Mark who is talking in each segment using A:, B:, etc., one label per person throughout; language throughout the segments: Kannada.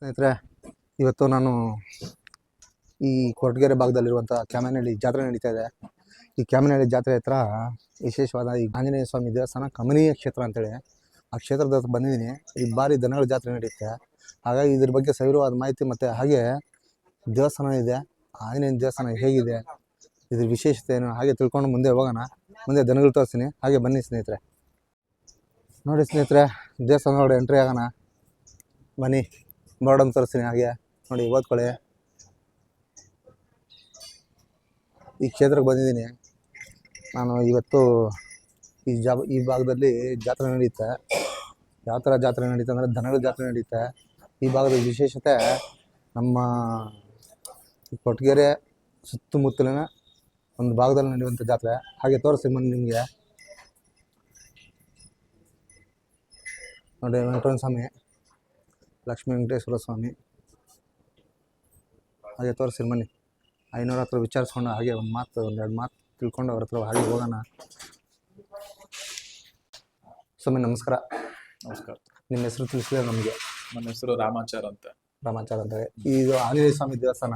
A: ಸ್ನೇಹಿತರೆ, ಇವತ್ತು ನಾನು ಈ ಕೊರಟಗೆರೆ ಭಾಗದಲ್ಲಿರುವಂಥ ಕ್ಯಾಮನಹಳ್ಳಿ ಜಾತ್ರೆ ನಡೀತಾ ಇದೆ. ಈ ಕ್ಯಾಮನಹಳ್ಳಿ ಜಾತ್ರೆ ಹತ್ರ ವಿಶೇಷವಾದ ಈ ಆಂಜನೇಯ ಸ್ವಾಮಿ ದೇವಸ್ಥಾನ ಕಮನೀಯ ಕ್ಷೇತ್ರ ಅಂತೇಳಿ ಆ ಕ್ಷೇತ್ರದ ಹತ್ರ ಬಂದಿದ್ದೀನಿ. ಈ ಬಾರಿ ದನಗಳ ಜಾತ್ರೆ ನಡೆಯುತ್ತೆ ಹಾಗಾಗಿ ಇದ್ರ ಬಗ್ಗೆ ಸವಿರವಾದ ಮಾಹಿತಿ ಮತ್ತು ಹಾಗೆ ದೇವಸ್ಥಾನ ಇದೆ ಆಂಜನೇಯ ದೇವಸ್ಥಾನ ಹೇಗಿದೆ, ಇದ್ರ ವಿಶೇಷತೆ ಏನು ಹಾಗೆ ತಿಳ್ಕೊಂಡು ಮುಂದೆ ಹೋಗೋಣ. ಮುಂದೆ ದನಗಳು ತೋರಿಸ್ತೀನಿ. ಹಾಗೆ ಬನ್ನಿ ಸ್ನೇಹಿತರೆ. ನೋಡಿ ಸ್ನೇಹಿತರೆ ದೇವಸ್ಥಾನ ನೋಡಿ ಎಂಟ್ರಿ ಆಗೋಣ. ಬನ್ನಿ. ಬೋರ್ಡನ್ನು ತೋರಿಸ್ತೀನಿ ಹಾಗೆ. ನೋಡಿ ಓದ್ಕೊಳ್ಳಿ ಈ ಕ್ಷೇತ್ರಕ್ಕೆ ಬಂದಿದ್ದೀನಿ. ನಾನು ಇವತ್ತು ಈ ಜಾಬ್ ಈ ಭಾಗದಲ್ಲಿ ಜಾತ್ರೆ ನಡೆಯುತ್ತೆ ಯಾವ ಥರ ಜಾತ್ರೆ ನಡೀತೆ ಅಂದರೆ ದನಗಳ ಜಾತ್ರೆ ನಡೀತೆ. ಈ ಭಾಗದ ವಿಶೇಷತೆ ನಮ್ಮ ಕೊಟ್ಟಗೆರೆ ಸುತ್ತಮುತ್ತಲಿನ ಒಂದು ಭಾಗದಲ್ಲಿ ನಡೆಯುವಂಥ ಜಾತ್ರೆ. ಹಾಗೆ ತೋರಿಸ್ತೀನಿ ಮೊನ್ನೆ ನಿಮಗೆ. ನೋಡಿ, ವೆಂಕಟರಮಣ ಸ್ವಾಮಿ. ಲಕ್ಷ್ಮೀ ವೆಂಕಟೇಶ್ವರ ಸ್ವಾಮಿ. ಹಾಗೆ ತೋರಿಸಿರಿ ಮನೆ ಐನೂರ ಹತ್ರ ವಿಚಾರಿಸ್ಕೊಂಡು ಹಾಗೆ ಒಂದು ಮಾತು ಒಂದೆರಡು ಮಾತು ತಿಳ್ಕೊಂಡು ಅವ್ರ ಹತ್ರ ಹಾಗೆ ಹೋಗೋಣ. ಸ್ವಾಮಿ ನಮಸ್ಕಾರ.
B: ನಮಸ್ಕಾರ.
A: ನಿಮ್ಮ ಹೆಸರು ತಿಳಿಸಿದ್ರೆ ನಮಗೆ?
B: ನನ್ನ ಹೆಸರು ರಾಮಾಚಾರ್ ಅಂತ.
A: ರಾಮಾಚಾರ ಅಂತ. ಇದು ಆಂಜನೇಯ ಸ್ವಾಮಿ ದೇವಸ್ಥಾನ.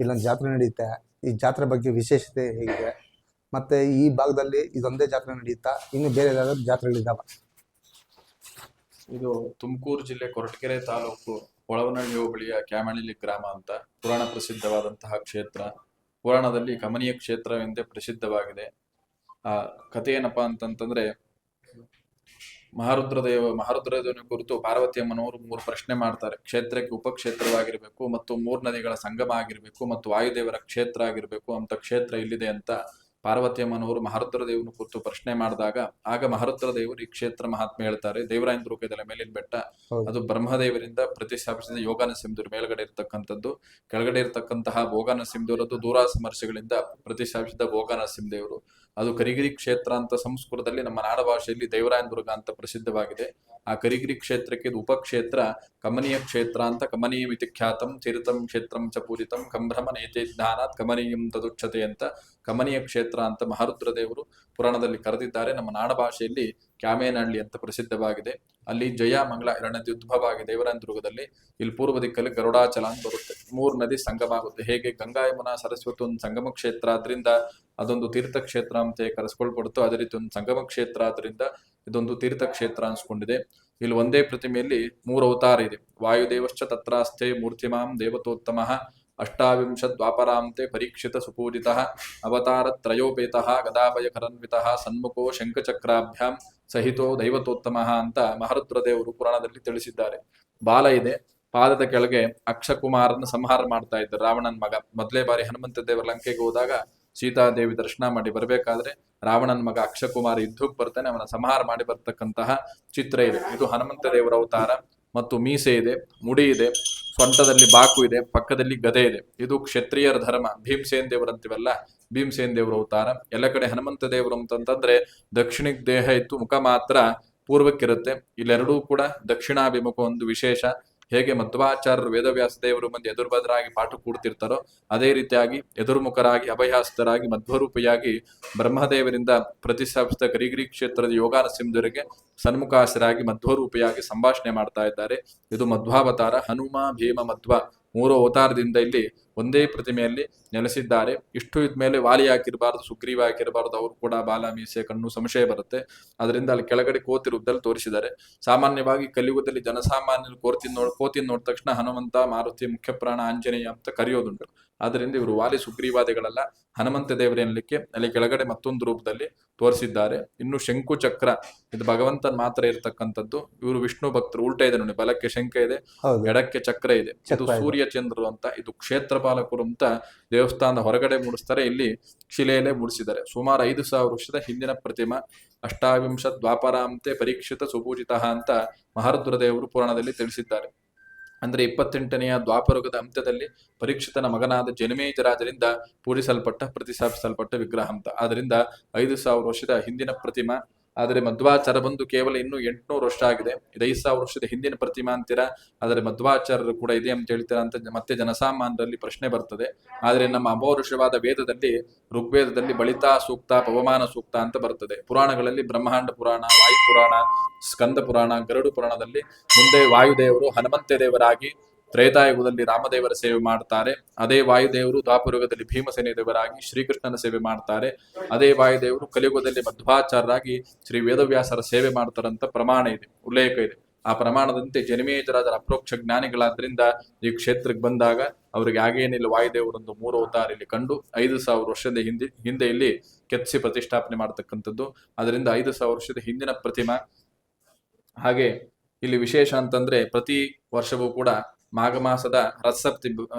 A: ಇಲ್ಲೊಂದು ಜಾತ್ರೆ ನಡೆಯುತ್ತೆ ಈ ಜಾತ್ರೆ ಬಗ್ಗೆ ವಿಶೇಷತೆ ಹೇಗಿದೆ? ಮತ್ತೆ ಈ ಭಾಗದಲ್ಲಿ ಇದೊಂದೇ ಜಾತ್ರೆ ನಡೆಯುತ್ತಾ ಇನ್ನು ಬೇರೆ ಯಾವ್ದಾದ್ರು ಜಾತ್ರೆಗಳಿದ್ದಾವೆ
B: ಇದು ತುಮಕೂರು ಜಿಲ್ಲೆ ಕೊರಟಗೆರೆ ತಾಲೂಕು ಒಳವನಹಳ್ಳಿ ಹೋಬಳಿಯ ಕ್ಯಾಮಣಿಲಿ ಗ್ರಾಮ ಅಂತ ಪುರಾಣ ಪ್ರಸಿದ್ಧವಾದಂತಹ ಕ್ಷೇತ್ರ. ಪುರಾಣದಲ್ಲಿ ಕಮನೀಯ ಕ್ಷೇತ್ರವೆಂದೇ ಪ್ರಸಿದ್ಧವಾಗಿದೆ. ಆ ಕಥೆ ಏನಪ್ಪಾ ಅಂತಂತಂದ್ರೆ, ಮಹಾರುದ್ರದೇವ, ಮಹಾರುದ್ರದೇವನ ಕುರಿತು ಪಾರ್ವತಿ ಅಮ್ಮನವರು ಮೂರು ಪ್ರಶ್ನೆ ಮಾಡ್ತಾರೆ. ಕ್ಷೇತ್ರಕ್ಕೆ ಉಪಕ್ಷೇತ್ರವಾಗಿರ್ಬೇಕು ಮತ್ತು ಮೂರು ನದಿಗಳ ಸಂಗಮ ಆಗಿರ್ಬೇಕು ಮತ್ತು ವಾಯುದೇವರ ಕ್ಷೇತ್ರ ಆಗಿರ್ಬೇಕು, ಅಂತ ಕ್ಷೇತ್ರ ಇಲ್ಲಿದೆ ಅಂತ ಪಾರ್ವತಿ ಅಮ್ಮನವರು ಮಹಾರುದ್ರ ದೇವನ ಕುರಿತು ಪ್ರಶ್ನೆ ಮಾಡಿದಾಗ ಆಗ ಮಹಾರುದ್ರ ದೇವರು ಈ ಕ್ಷೇತ್ರ ಮಹಾತ್ಮೆ ಹೇಳ್ತಾರೆ ದೇವರಾಯನ ದುರ್ಗದಲ್ಲ ಮೇಲಿನ ಬೆಟ್ಟ. ಅದು ಬ್ರಹ್ಮದೇವರಿಂದ ಪ್ರತಿಷ್ಠಾಪಿಸಿದ ಯೋಗ ನರಸಿಂಹದೇವರು ಮೇಲ್ಗಡೆ ಇರತಕ್ಕಂಥದ್ದು. ಕೆಳಗಡೆ ಇರತಕ್ಕಂತಹ ಭೋಗ ನರಸಿಂಹದೇವರು ಅದು ದೂರಾಸ ಮಹರ್ಷಿಗಳಿಂದ ಪ್ರತಿಷ್ಠಾಪಿಸಿದ ಭೋಗ ಸಿಂಧೇವರು ಅದು ಕರಿಗಿರಿ ಕ್ಷೇತ್ರ ಅಂತ ಸಂಸ್ಕೃತದಲ್ಲಿ ನಮ್ಮ ನಾಡ ಭಾಷೆಯಲ್ಲಿ ದೇವರಾಯನ ದುರ್ಗ ಅಂತ ಪ್ರಸಿದ್ಧವಾಗಿದೆ. ಆ ಕರಿಗಿರಿ ಕ್ಷೇತ್ರಕ್ಕೆ ಉಪಕ್ಷೇತ್ರ, ಕಮನೀಯ ಕ್ಷೇತ್ರ ಅಂತ ಕಮನೀಯ ಮಿತಿ ಖ್ಯಾತಂ ತೀರ್ಥಂ ಕ್ಷೇತ್ರಂ ಚ ಪೂರಿತಂ, ಕಂಭ್ರಮ ನೇತೆ ಜ್ಞಾನಾತ್ ಕಮನೀಯಂ ತದುಚ್ಛತೆ ಅಂತ ಕಮನೀಯ ಕ್ಷೇತ್ರ ಅಂತ ಮಹಾರುದ್ರ ದೇವರು ಪುರಾಣದಲ್ಲಿ ಕರೆದಿದ್ದಾರೆ. ನಮ್ಮ ನಾಡ ಭಾಷೆಯಲ್ಲಿ ಕ್ಯಾಮೇನಹಳ್ಳಿ ಅಂತ ಪ್ರಸಿದ್ಧವಾಗಿದೆ. ಅಲ್ಲಿ ಜಯ ಮಂಗಳ ಎರಡನೇ ಆಗಿದೆ ದೇವರಾಯನ ದುರ್ಗದಲ್ಲಿ. ಇಲ್ಲಿ ಪೂರ್ವ ದಿಕ್ಕಲ್ಲಿ ಗರುಡಾಚಲ ಅಂತ ಬರುತ್ತೆ. ಮೂರು ನದಿ ಸಂಗಮ ಆಗುತ್ತೆ ಹೇಗೆ ಗಂಗಾ ಯಮುನಾ ಸರಸ್ವತಿ ಒಂದು ಸಂಗಮ ಕ್ಷೇತ್ರ ಆದ್ರಿಂದ ಅದೊಂದು ತೀರ್ಥಕ್ಷೇತ್ರ ಅಂತ ಕರೆಸ್ಕೊಳ್ಬಡ್ತು ಅದೇ ರೀತಿ ಒಂದು ಸಂಗಮ ಕ್ಷೇತ್ರ ಆದ್ರಿಂದ ಇದೊಂದು ತೀರ್ಥಕ್ಷೇತ್ರ ಅನ್ಸ್ಕೊಂಡಿದೆ. ಇಲ್ಲಿ ಒಂದೇ ಪ್ರತಿಮೆಯಲ್ಲಿ ಮೂರು ಅವತಾರ ಇದೆ. ವಾಯುದೇವಶ್ಚ ತತ್ರಾಸ್ಥೆ ಮೂರ್ತಿಮಾಂ ದೇವತೋತ್ತಮ ಅಷ್ಟಾವಿಂಶ ದ್ವಾಪರಾಂತೆ ಪರೀಕ್ಷಿತ ಸುಪೂಜಿತ ಅವತಾರ ತ್ರಯೋಪೇತ ಗದಾಭಯಕರನ್ವಿತ ಸನ್ಮುಖೋ ಶಂಖಚಕ್ರಾಭ್ಯಾಂ ಸಹಿತೋ ದೈವತೋತ್ತಮ ಅಂತ ಮಹರುದ್ರದೇವರು ಪುರಾಣದಲ್ಲಿ ತಿಳಿಸಿದ್ದಾರೆ. ಬಾಲ ಇದೆ. ಪಾದದ ಕೆಳಗೆ ಅಕ್ಷಕುಮಾರನ ಸಂಹಾರ ಮಾಡ್ತಾ ಇದ್ದಾರೆ ರಾವಣನ ಮಗ. ಮೊದಲೇ ಬಾರಿ ಹನುಮಂತ ದೇವರ ಲಂಕೆಗೆ ಹೋದಾಗ ಸೀತಾದೇವಿ ದರ್ಶನ ಮಾಡಿ ಬರಬೇಕಾದ್ರೆ ರಾವಣನ ಮಗ ಅಕ್ಷಕುಮಾರ ಯುದ್ಧಕ್ಕೆ ಬರ್ತಾನೆ, ಅವನ ಸಂಹಾರ ಮಾಡಿ ಬರ್ತಕ್ಕಂತಹ ಚಿತ್ರ ಇದೆ. ಇದು ಹನುಮಂತ ದೇವರ ಅವತಾರ ಮತ್ತು ಮೀಸೆ ಇದೆ, ಮುಡಿ ಇದೆ, ಸೊಂಟದಲ್ಲಿ ಬಾಕು ಇದೆ, ಪಕ್ಕದಲ್ಲಿ ಗದೆ ಇದೆ. ಇದು ಕ್ಷತ್ರಿಯರ ಧರ್ಮ. ಭೀಮಸೇನ್ ದೇವರಂತೀವಲ್ಲ ಭೀಮಸೇನ್ ದೇವರ ಅವತಾರ. ಎಲ್ಲ ಕಡೆ ಹನುಮಂತ ದೇವರು ಅಂತಂತಂದ್ರೆ ದಕ್ಷಿಣಕ್ಕೆ ದೇಹ ಇತ್ತು, ಮುಖ ಮಾತ್ರ ಪೂರ್ವಕ್ಕಿರುತ್ತೆ. ಇಲ್ಲೆರಡೂ ಕೂಡ ದಕ್ಷಿಣಾಭಿಮುಖ ಒಂದು ವಿಶೇಷ. ಹೇಗೆ ಮಧ್ವಾಚಾರ್ಯರು ವೇದವ್ಯಾಸ ದೇವರು ಮಂದಿ ಎದುರುಬದರಾಗಿ ಪಾಠ ಕೂಡ್ತಿರ್ತಾರೋ ಅದೇ ರೀತಿಯಾಗಿ ಎದುರ್ಮುಖರಾಗಿ ಅಭಯಹಸ್ತರಾಗಿ ಮಧ್ವರೂಪಿಯಾಗಿ ಬ್ರಹ್ಮದೇವರಿಂದ ಪ್ರತಿಷ್ಠಾಪಿಸಿದ ಗರಿಗಿರಿ ಕ್ಷೇತ್ರದ ಯೋಗಾನಸಿಂಧರಿಗೆ ಸನ್ಮುಖಾಸರಾಗಿ ಮಧ್ವರೂಪಿಯಾಗಿ ಸಂಭಾಷಣೆ ಮಾಡ್ತಾ ಇದ್ದಾರೆ. ಇದು ಮಧ್ವಾವತಾರ ಹನುಮ ಭೀಮ ಮಧ್ವ ಮೂರು ಅವತಾರದಿಂದ ಇಲ್ಲಿ ಒಂದೇ ಪ್ರತಿಮೆಯಲ್ಲಿ ನೆಲೆಸಿದ್ದಾರೆ. ಇಷ್ಟು ಇದ್ಮೇಲೆ ವಾಲಿ ಹಾಕಿರಬಾರ್ದು ಸುಗ್ರೀವ ಹಾಕಿರಬಾರ್ದು ಅವರು ಕೂಡ ಬಾಲ ಮೀಸೆ ಕಣ್ಣು ಸಂಶಯ ಬರುತ್ತೆ. ಅದರಿಂದ ಅಲ್ಲಿ ಕೆಳಗಡೆ ಕೋತಿ ರೂಪದಲ್ಲಿ ತೋರಿಸಿದ್ದಾರೆ. ಸಾಮಾನ್ಯವಾಗಿ ಕಲಿಯುಗದಲ್ಲಿ ಜನಸಾಮಾನ್ಯರು ಕೋರ್ತಿನ ನೋಡ್ ಕೋತಿನ ನೋಡಿದ ತಕ್ಷಣ ಹನುಮಂತ ಮಾರುತಿ ಮುಖ್ಯ ಪ್ರಾಣ ಆಂಜನೇಯ ಅಂತ ಕರೆಯೋದುಂಟು. ಆದ್ದರಿಂದ ಇವರು ವಾಲಿ ಸುಗ್ರೀವಾದಿಗಳೆಲ್ಲ. ಹನುಮಂತ ದೇವರೆನ್ನಲಿಕ್ಕೆ ಅಲ್ಲಿ ಕೆಳಗಡೆ ಮತ್ತೊಂದು ರೂಪದಲ್ಲಿ ತೋರಿಸಿದ್ದಾರೆ. ಇನ್ನು ಶಂಕು ಚಕ್ರ ಇದು ಭಗವಂತನ್ ಮಾತ್ರ ಇರತಕ್ಕಂಥದ್ದು. ಇವರು ವಿಷ್ಣು ಭಕ್ತರು ಉಲ್ಟಾ ಇದೆ ನೋಡಿ ಬಲಕ್ಕೆ ಶಂಕ ಇದೆ ಎಡಕ್ಕೆ ಚಕ್ರ ಇದೆ. ಇದು ಸೂರ್ಯ ಚಂದ್ರರು ಅಂತ ಇದು ಕ್ಷೇತ್ರಪಾಲಕರು ಅಂತ ದೇವಸ್ಥಾನದ ಹೊರಗಡೆ ಮೂಡಿಸ್ತಾರೆ. ಇಲ್ಲಿ ಶಿಲೆಯಲ್ಲೇ ಮೂಡಿಸಿದ್ದಾರೆ. ಸುಮಾರು ಐದು ಸಾವಿರ ವರ್ಷದ ಹಿಂದಿನ ಪ್ರತಿಮಾ. ಅಷ್ಟಾವಿಂಶ ದ್ವಾಪರಾಂತೆ ಪರೀಕ್ಷಿತ ಸುಪೂಜಿತ ಅಂತ ಮಹಾರುದ್ರ ದೇವರು ಪುರಾಣದಲ್ಲಿ ತಿಳಿಸಿದ್ದಾರೆ. ಅಂದ್ರೆ ಇಪ್ಪತ್ತೆಂಟನೆಯ ದ್ವಾಪರುಗದ ಅಂತ್ಯದಲ್ಲಿ ಪರೀಕ್ಷಿತನ ಮಗನಾದ ಜನಮೇಜರಾಜರಿಂದ ಪೂಜಿಸಲ್ಪಟ್ಟ ಪ್ರತಿಸ್ಥಾಪಿಸಲ್ಪಟ್ಟ ವಿಗ್ರಹ ಅಂತ. ಆದ್ರಿಂದ ಐದು ಸಾವಿರ ವರ್ಷದ ಹಿಂದಿನ ಪ್ರತಿಮಾ. ಆದರೆ ಮಧ್ವಾಚಾರ ಬಂದು ಕೇವಲ ಇನ್ನು ಎಂಟುನೂರು ವರ್ಷ ಆಗಿದೆ. ಇದು ಐದು ಸಾವಿರ ವರ್ಷದ ಹಿಂದಿನ ಪ್ರತಿಮಾ ಅಂತೀರಾ? ಆದರೆ ಮಧ್ವಾಚಾರ್ಯರು ಕೂಡ ಇದೆ ಅಂತ ಹೇಳ್ತೀರಾ ಅಂತ ಮತ್ತೆ ಜನಸಾಮಾನ್ಯರಲ್ಲಿ ಪ್ರಶ್ನೆ ಬರ್ತದೆ. ಆದರೆ ನಮ್ಮ ಅಮೋರುಷವಾದ ವೇದದಲ್ಲಿ, ಋಗ್ವೇದದಲ್ಲಿ ಬಳಿತಾ ಸೂಕ್ತ, ಪವಮಾನ ಸೂಕ್ತ ಅಂತ ಬರ್ತದೆ. ಪುರಾಣಗಳಲ್ಲಿ ಬ್ರಹ್ಮಾಂಡ ಪುರಾಣ, ವಾಯು ಪುರಾಣ, ಸ್ಕಂದ ಪುರಾಣ, ಗರುಡು ಪುರಾಣದಲ್ಲಿ ಮುಂದೆ ವಾಯುದೇವರು ಹನುಮಂತ ದೇವರಾಗಿ ತ್ರೇತಾಯುಗದಲ್ಲಿ ರಾಮದೇವರ ಸೇವೆ ಮಾಡ್ತಾರೆ. ಅದೇ ವಾಯುದೇವರು ದ್ವಾಪರಯುಗದಲ್ಲಿ ಭೀಮಸೇನ ದೇವರಾಗಿ ಶ್ರೀಕೃಷ್ಣನ ಸೇವೆ ಮಾಡ್ತಾರೆ. ಅದೇ ವಾಯುದೇವರು ಕಲಿಯುಗದಲ್ಲಿ ಮಧ್ವಾಚಾರ್ಯರಾಗಿ ಶ್ರೀ ವೇದವ್ಯಾಸರ ಸೇವೆ ಮಾಡ್ತಾರಂತ ಪ್ರಮಾಣ ಇದೆ, ಉಲ್ಲೇಖ ಇದೆ. ಆ ಪ್ರಮಾಣದಂತೆ ಜನಮೇಜರಾದರ ಅಪ್ರೋಕ್ಷ ಜ್ಞಾನಿಗಳಾದ್ರಿಂದ ಈ ಕ್ಷೇತ್ರಕ್ಕೆ ಬಂದಾಗ ಅವರಿಗೆ ಆಗೇನಿಲ್ಲ ವಾಯುದೇವರೊಂದು ಮೂರು ಅವತಾರ ಇಲ್ಲಿ ಕಂಡು ಐದು ಸಾವಿರ ವರ್ಷದ ಹಿಂದೆ ಹಿಂದೆ ಇಲ್ಲಿ ಕೆತ್ತಿಸಿ ಪ್ರತಿಷ್ಠಾಪನೆ ಮಾಡ್ತಕ್ಕಂಥದ್ದು. ಅದರಿಂದ ಐದು ಸಾವಿರ ವರ್ಷದ ಹಿಂದಿನ ಪ್ರತಿಮಾ. ಹಾಗೆ ಇಲ್ಲಿ ವಿಶೇಷ ಅಂತಂದ್ರೆ ಪ್ರತಿ ವರ್ಷವೂ ಕೂಡ ಮಾಘ ಮಾಸದ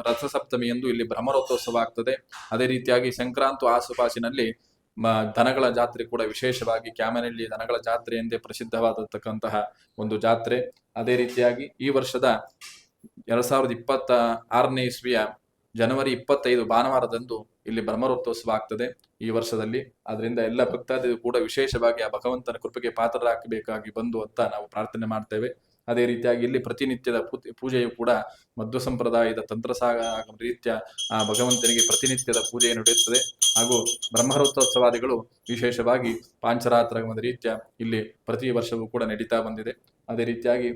B: ರಥಸಪ್ತಮಿ ಎಂದು ಇಲ್ಲಿ ಭ್ರಮರೋತ್ಸವ ಆಗ್ತದೆ. ಅದೇ ರೀತಿಯಾಗಿ ಸಂಕ್ರಾಂತಿ ಆಸುಪಾಸಿನಲ್ಲಿ ದನಗಳ ಜಾತ್ರೆ ಕೂಡ ವಿಶೇಷವಾಗಿ ಕ್ಯಾಮನಹಳ್ಳಿ ದನಗಳ ಜಾತ್ರೆ ಎಂದೇ ಪ್ರಸಿದ್ಧವಾದತಕ್ಕಂತಹ ಒಂದು ಜಾತ್ರೆ. ಅದೇ ರೀತಿಯಾಗಿ ಈ ವರ್ಷದ ಎರಡ್ ಸಾವಿರದ ಇಪ್ಪತ್ತ ಆರನೇ ಇಸ್ವಿಯ ಜನವರಿ ಇಪ್ಪತ್ತೈದು ಭಾನುವಾರದಂದು ಇಲ್ಲಿ ಬ್ರಹ್ಮರಥೋತ್ಸವ ಆಗ್ತದೆ ಈ ವರ್ಷದಲ್ಲಿ. ಅದರಿಂದ ಎಲ್ಲ ಭಕ್ತಾದಿಗಳು ಕೂಡ ವಿಶೇಷವಾಗಿ ಆ ಭಗವಂತನ ಕೃಪೆಗೆ ಪಾತ್ರರಾಗಬೇಕಾಗಿ ಬಂದು ಅಂತ ನಾವು ಪ್ರಾರ್ಥನೆ ಮಾಡ್ತೇವೆ. ಅದೇ ರೀತಿಯಾಗಿ ಇಲ್ಲಿ ಪ್ರತಿನಿತ್ಯದ ಪೂಜೆಯು ಕೂಡ ಮಧ್ವ ಸಂಪ್ರದಾಯದ ತಂತ್ರಸಾಗ ರೀತ್ಯ, ಆ ಭಗವಂತನಿಗೆ ಪ್ರತಿನಿತ್ಯದ ಪೂಜೆ ನಡೆಯುತ್ತದೆ. ಹಾಗೂ ಬ್ರಹ್ಮರಥೋತ್ಸವಾದಿಗಳು ವಿಶೇಷವಾಗಿ ಪಾಂಚರಾತ್ರಾಗಮದ ರೀತ್ಯ ಇಲ್ಲಿ ಪ್ರತಿ ವರ್ಷವೂ ಕೂಡ ನಡೀತಾ ಬಂದಿದೆ. ಅದೇ ರೀತಿಯಾಗಿ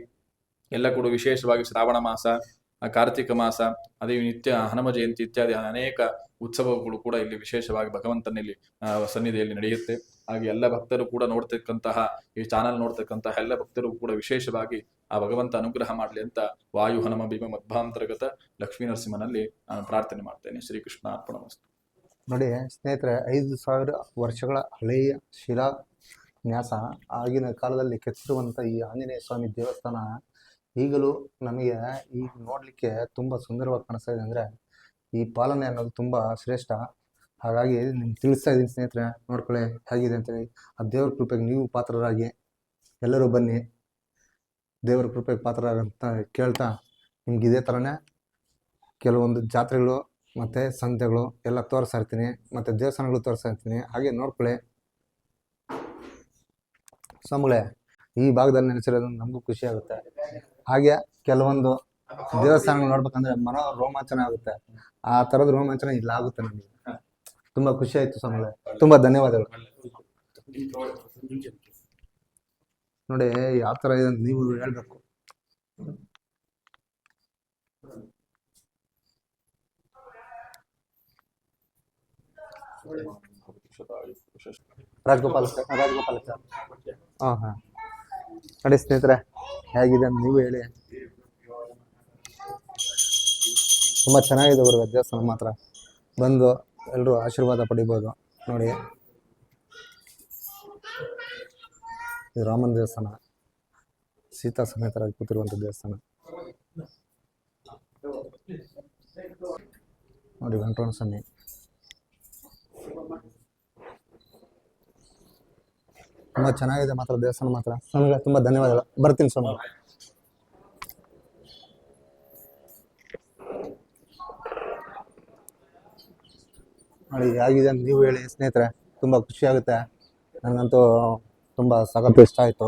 B: ಎಲ್ಲ ಕೂಡ ವಿಶೇಷವಾಗಿ ಶ್ರಾವಣ ಮಾಸ ಕಾರ್ತಿಕ ಮಾಸ, ಅದೇ ನಿತ್ಯ ಹನುಮ ಜಯಂತಿ ಇತ್ಯಾದಿ ಅನೇಕ ಉತ್ಸವಗಳು ಕೂಡ ಇಲ್ಲಿ ವಿಶೇಷವಾಗಿ ಭಗವಂತನಲ್ಲಿ ಸನ್ನಿಧಿಯಲ್ಲಿ ನಡೆಯುತ್ತೆ. ಹಾಗೆ ಎಲ್ಲ ಭಕ್ತರು ಕೂಡ ನೋಡ್ತಕ್ಕಂತಹ, ಈ ಚಾನಲ್ ನೋಡ್ತಕ್ಕಂತಹ ಎಲ್ಲ ಭಕ್ತರು ಕೂಡ ವಿಶೇಷವಾಗಿ ಆ ಭಗವಂತ ಅನುಗ್ರಹ ಮಾಡಲಿ ಅಂತ ವಾಯು ಹನುಮ ಭೀಮ ಮಧ್ವಾಂತರ್ಗತ ಲಕ್ಷ್ಮೀ ನರಸಿಂಹನಲ್ಲಿ ನಾನು ಪ್ರಾರ್ಥನೆ ಮಾಡ್ತೇನೆ. ಶ್ರೀಕೃಷ್ಣ ಅರ್ಪಣ
A: ನೋಡಿ ಸ್ನೇಹಿತರೆ, ಐದು ಸಾವಿರ ವರ್ಷಗಳ ಹಳೆಯ ಶಿಲಾ ನ್ಯಾಸ ಆಗಿನ ಕಾಲದಲ್ಲಿ ಕೆತ್ತಿರುವಂಥ ಈ ಆಂಜನೇಯ ಸ್ವಾಮಿ ದೇವಸ್ಥಾನ ಈಗಲೂ ನಮಗೆ ಈಗ ನೋಡಲಿಕ್ಕೆ ತುಂಬ ಸುಂದರವಾಗಿ ಕಾಣಿಸ್ತಾ ಇದೆ ಅಂದರೆ ಈ ಪಾಲನೆ ಅನ್ನೋದು ತುಂಬ ಶ್ರೇಷ್ಠ. ಹಾಗಾಗಿ ನಿಮ್ಗೆ ತಿಳಿಸ್ತಾ ಇದ್ದೀನಿ ಸ್ನೇಹಿತರೆ, ನೋಡ್ಕೊಳ್ಳಿ ಹೇಗಿದೆ ಅಂತೇಳಿ ಆ ದೇವ್ರ ಕೃಪೆಗೆ ನೀವು ಪಾತ್ರರಾಗಿ ಎಲ್ಲರೂ ಬನ್ನಿ. ದೇವರ ಕೃಪೆಗೆ ಪಾತ್ರರಾಗಂತ ಕೇಳ್ತಾ ನಿಮ್ಗೆ ಇದೇ ಥರನೇ ಕೆಲವೊಂದು ಜಾತ್ರೆಗಳು ಮತ್ತು ಸಂತೆಗಳು ಎಲ್ಲ ತೋರಿಸ್ತಾ ಇರ್ತೀನಿ, ಮತ್ತು ದೇವಸ್ಥಾನಗಳು ತೋರಿಸ್ತಾ ಇರ್ತೀನಿ. ಹಾಗೆ ನೋಡ್ಕೊಳ್ಳಿ. ಸ್ವಾಮಿಗಳೇ, ಈ ಭಾಗದಲ್ಲಿ ನೆನೆಸಿರೋದು ನಮಗೂ ಖುಷಿ ಆಗುತ್ತೆ. ಹಾಗೆ ಕೆಲವೊಂದು ದೇವಸ್ಥಾನಗಳು ನೋಡ್ಬೇಕಂದ್ರೆ ಮನೋ ರೋಮಾಂಚನ ಆಗುತ್ತೆ. ಆ ಥರದ ರೋಮಾಂಚನ ಇಲ್ಲಾಗುತ್ತೆ ನಮಗೆ. ತುಂಬ ಖುಷಿ ಆಯ್ತು ಸ್ವಾಮಿಗಳೇ ತುಂಬಾ ಧನ್ಯವಾದಗಳು. ನೋಡಿ, ಯಾವ ತರ ಇದೆ ನೀವು ಹೇಳ್ಬೇಕು. Rajagopal sir Rajagopal sir. ಹಾಂ ಹಾಂ. ನೋಡಿ ಸ್ನೇಹಿತರೆ, ಹೇಗಿದೆ ಅಂತ ನೀವು ಹೇಳಿ. ತುಂಬಾ ಚೆನ್ನಾಗಿದೆ ಅವರು ದೇವಸ್ಥಾನ ಮಾತ್ರ. ಬಂದು ಎಲ್ಲರೂ ಆಶೀರ್ವಾದ ಪಡಿಬೋದು. ನೋಡಿ. ಇದು ರಾಮನ ದೇವಸ್ಥಾನ. ಸೀತಾ ಸಮೇತರಾಗಿ ಕೂತಿರುವಂಥ ದೇವಸ್ಥಾನ. ನೋಡಿ, ವೆಂಕಟರಮಣ ಸ್ವಾಮಿ. ತುಂಬ ಚೆನ್ನಾಗಿದೆ ಮಾತ್ರ ದೇವಸ್ಥಾನ ಮಾತ್ರ. ಸ್ವಾಮಿಗಳ, ತುಂಬ ಧನ್ಯವಾದಗಳು. ಬರ್ತೀನಿ ಸ್ವಾಮಿ. ನೋಡಿ ಆಗಿದೆ ಅಂತ ನೀವು ಹೇಳಿ ಸ್ನೇಹಿತರೆ ತುಂಬ ಖುಷಿ ಆಗುತ್ತೆ. ನನಗಂತೂ ತುಂಬ ಸಖತ್ ಇಷ್ಟ ಆಯಿತು